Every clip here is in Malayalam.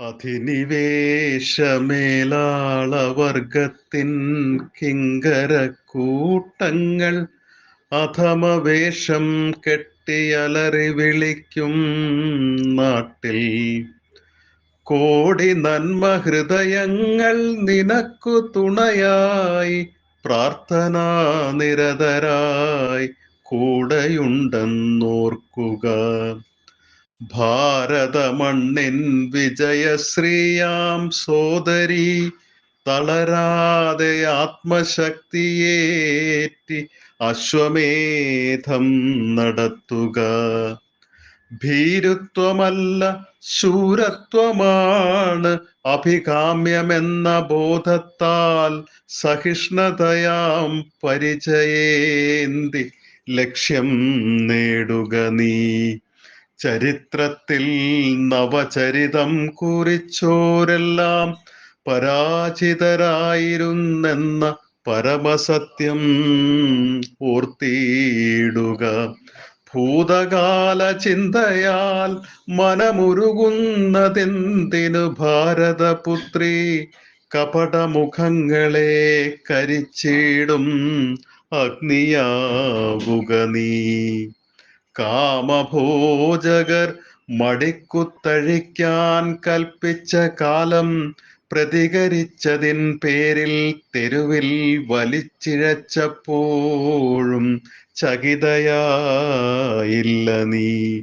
അധിനിവേശമേലാളവർഗത്തിൻ കിങ്കര കൂട്ടങ്ങൾ അധമവേഷം കെട്ടിയലറി വിളിക്കും നാട്ടിൽ. കോടി നന്മ ഹൃദയങ്ങൾ നിനക്കു തുണയായി പ്രാർത്ഥനാ നിരതരായി കൂടെയുണ്ടെന്നോർക്കുക. ഭാരതമണ്ണിൻ വിജയശ്രീയാം സോദരി തളരാതെ ആത്മശക്തിയേറ്റി അശ്വമേധം നടത്തുക. ഭീരുത്വമല്ല ശൂരത്വമാണ് അഭികാമ്യമെന്ന ബോധത്താൽ സഹിഷ്ണുതയാം പരിചയേന്തി ലക്ഷ്യം നേടുക നീ. ചരിത്രത്തിൽ നവചരിതം കുറിച്ചോരെല്ലാം പരാജിതരായിരുന്നെന്ന പരമസത്യം ഓർത്തിയിടുക. ഭൂതകാല ചിന്തയാൽ മനമുരുകുന്നതെന്തിനു ഭാരതപുത്രി? കപടമുഖങ്ങളെ കരിച്ചിടും അഗ്നിയാവുക നീ. കാമഭോജകർ മടിക്കുത്തഴിക്കാൻ കൽപ്പിച്ച കാലം പ്രതികരിച്ചതിൻ പേരിൽ തെരുവിൽ വലിച്ചിഴച്ചപ്പോഴും ചകിതയായില്ല നീ.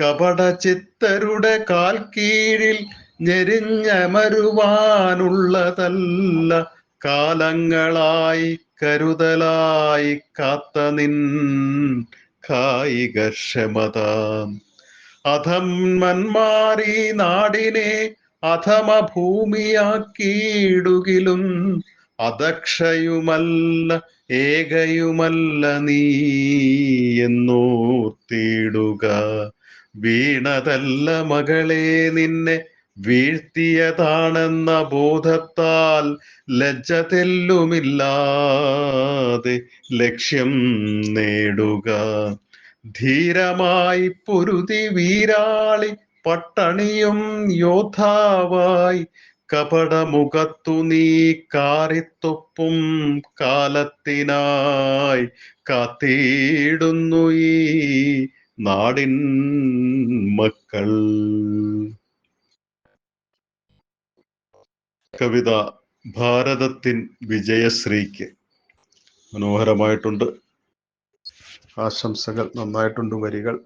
കപട ചിത്തരുടെ കാൽ കീഴിൽ ഞെരിഞ്ഞമരുവാനുള്ളതല്ല കാലങ്ങളായി കരുതലായി കാത്ത നിൻ കായികക്ഷമത അധമന്മാരീ നാടിനെ അധമ ഭൂമിയാക്കിയിടുകിലും അദക്ഷയുമല്ല ഏകയുമല്ല നീ എന്നോർത്തിടുക. വീണതല്ല മകളെ നിന്നെ വീഴ്ത്തിയതാണെന്ന ബോധത്താൽ ലജ്ജ തെല്ലുമില്ലാതെ ലക്ഷ്യം നേടുക. ധീരമായി പൊരുതി വീരാളി പട്ടണിയും യോദ്ധാവായി കപടമുഖത്തു നീ കാറിത്തൊപ്പും കാലത്തിനായി കാത്തിടുന്നു ഈ നാടിൻ മക്കൾ. കവിത ഭാരതത്തിൻ വിജയശ്രീക്ക് മനോഹരമായിട്ടുണ്ട്. ആശംസകൾ നന്നായിട്ടുണ്ട് വരികൾ.